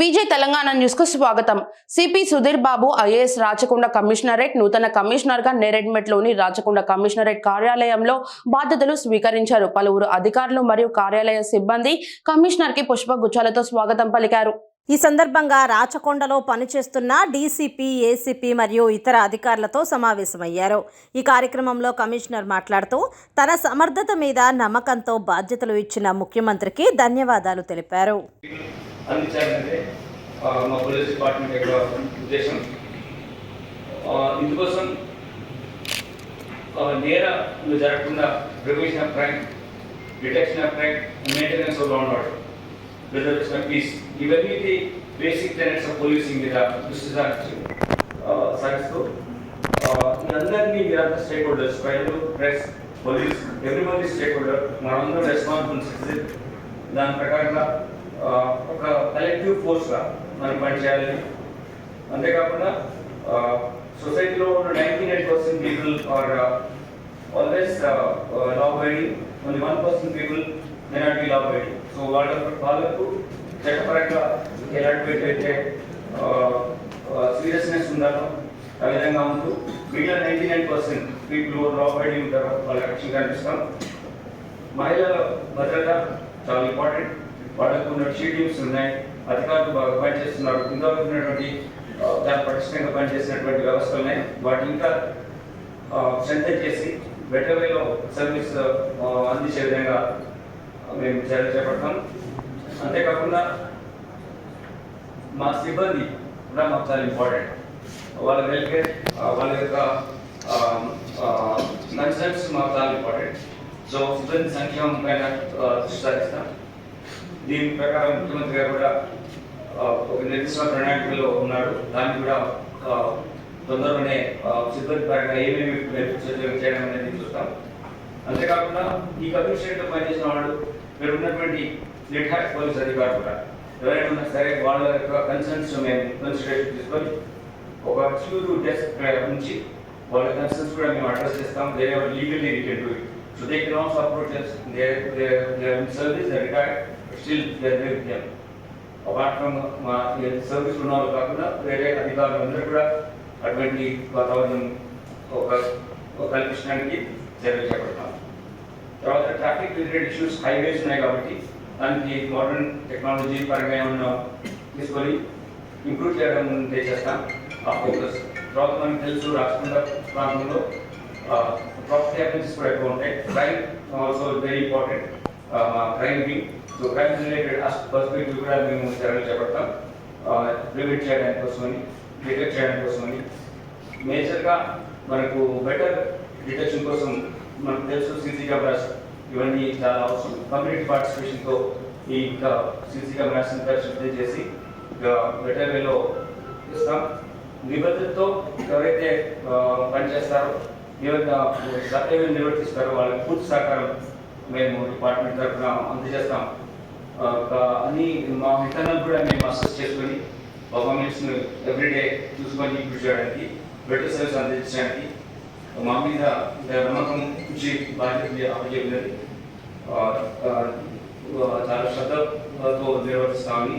విజయ్ తెలంగాణ న్యూస్కు స్వాగతం. CP Sudheer Babu IAS Rachakonda commissionerate నూతన కమిషనర్గా నేరెడ్మెట్లోని రాచకొండ కమిషనరేట్ కార్యాలయంలో బాధ్యతలు స్వీకరించారు. పలువురు అధికారులు మరియు కార్యాలయ సిబ్బంది కమిషనర్కి పుష్పగుచ్చాలతో స్వాగతం పలికారు. ఈ సందర్భంగా రాచకొండలో పనిచేస్తున్న డీసీపీ ఏసీపీ మరియు ఇతర అధికారులతో సమావేశమయ్యారు. ఈ కార్యక్రమంలో కమిషనర్ మాట్లాడుతూ తన సమర్థత మీద నమ్మకంతో బాధ్యతలు ఇచ్చిన ముఖ్యమంత్రికి ధన్యవాదాలు తెలిపారు. అందించాలంటే మా పోలీస్ డిపార్ట్మెంట్ యొక్క ఉద్దేశం. ఇందుకోసం ఆ, నేరాలు జరగకుండా prevention of crime detection of crime maintenance of law and order preservation of peace ఇవన్నీ బేసిక్ టెనెట్స్ ఆఫ్ పోలీసింగ్ మీద దృష్టి సారించి ఆ, సాగిస్తూ అందరినీ మీరంతా స్టేక్ హోల్డర్స్ ప్రజలు ప్రెస్ పోలీస్ ఎవ్రీ మంది స్టేక్ హోల్డర్ మనందరం రెస్పాన్సిబుల్ సిటిజన్ దాని ప్రకారంగా ఒక కలెక్టివ్ ఫోర్స్గా మనం పనిచేయాలని. అంతేకాకుండా సొసైటీలో ఉన్న ninety nine percent people are always law abiding only one percent people may not be law abiding so వాళ్ళ వాళ్ళకు చట్టపరంగా ఎలాంటి అయితే సీరియస్నెస్ ఉండాలో ఆ విధంగా ఉంటూ మిగిలిన ninety nine percent people law abiding ఉంటారో వాళ్ళకి రక్షణ కనిపిస్తాం. మహిళల భద్రత చాలా ఇంపార్టెంట్ వాళ్ళకు ఉన్న షీటింగ్స్ ఉన్నాయి అధికారులు బాగా పనిచేస్తున్నారు ఇంతవరకు ఉన్నటువంటి దాని పటిష్టంగా పనిచేసినటువంటి వ్యవస్థలు ఉన్నాయి. వాటి ఇంకా స్ట్రెంగ్ చేసి బెటర్ వేలో సర్వీస్ అందించే విధంగా మేము చర్య చేపడతాం. అంతేకాకుండా మా సిబ్బంది కూడా మాకు చాలా ఇంపార్టెంట్ వాళ్ళ వెల్ఫేర్ వాళ్ళ యొక్క కన్సర్న్స్ మాకు చాలా ఇంపార్టెంట్ సో సిబ్బంది సంక్షేమం పైన దృష్టి సారిస్తాం. దీని ప్రకారం ముఖ్యమంత్రి గారు కూడా ఒక నిర్దిష్ట ప్రణాళికలో ఉన్నారు. దాన్ని కూడా తొందరలోనే సిబ్బంది పరంగా ఏమేమి benefits చేయడం అనేది చూస్తాం. అంతేకాకుండా ఈ కమిషనరేట్లో పనిచేసిన వాళ్ళు ఇక్కడ ఉన్నటువంటి రిటైర్డ్ పోలీస్ అధికారులు కూడా ఎవరైనా ఉన్నా సరే వాళ్ళ యొక్క కన్సర్న్స్ మేము కన్సిడరేషన్ తీసుకొని ఒక క్యూరు డెస్క్ ఉంచి వాళ్ళ కన్సర్న్స్ కూడా మేము అడ్రస్ చేస్తాం. వేరే legally we can do it So they can also approach us They, they they they in service they retired still they are with them apart from మా service ఉన్న వాళ్ళు కాకుండా వేరే అధికారులు అందరూ కూడా అటువంటి వాతావరణం ఒక కల్పించడానికి చర్యలు చేపడతాం తర్వాత ట్రాఫిక్ రిలేటెడ్ ఇష్యూస్ హైవేస్ ఉన్నాయి కాబట్టి దానికి మోడర్న్ టెక్నాలజీ పరంగా ఏమన్నా తీసుకొని ఇంప్రూవ్ చేయడం చేస్తాం ఆ ఫోకస్. తర్వాత మనకు తెలుసు రాష్ట్రంలో ప్రాంతంలో ప్రాపర్టీ అఫెన్సెస్ కూడా ఎక్కువ ఉంటాయి crime also very important crime wing so crime related perspective కూడా మేము చర్యలు చేపడతాం ప్రివెంట్ చేయడానికి కోసమని డిటెక్ట్ చేయడానికి కోసమని మేజర్గా మనకు బెటర్ డిటెక్షన్ కోసం మనకు తెలుసు సీసీ కెమెరాస్ ఇవన్నీ చాలా అవసరం. కమ్యూనిటీ పార్టిసిపేషన్తో ఈ ఇంకా సీసీ కెమెరాస్ ఇంకా శుద్ధి చేసి ఇంకా బెటర్ వేలో ఇస్తాం. నిబద్ధతతో ఎవరైతే uh, పనిచేస్తారో ఎవరైతే కర్తవ్యం నిర్వర్తిస్తారో. వాళ్ళకి పూర్తి సహకారం మేము డిపార్ట్మెంట్ తరఫున అందజేస్తాం. అని మా ఇంటర్నల్ కూడా మేము అసెస్ చేసుకొని పర్ఫార్మెన్స్ని ఎవ్రీడే చూసుకొని ఇంప్రూవ్ చేయడానికి బెటర్ సర్వీస్ అందించడానికి మా మీద నమ్మకం నుంచి బాధ్యత అప్పచెప్పినది చాలా శ్రద్ధతో నిర్వర్తిస్తామని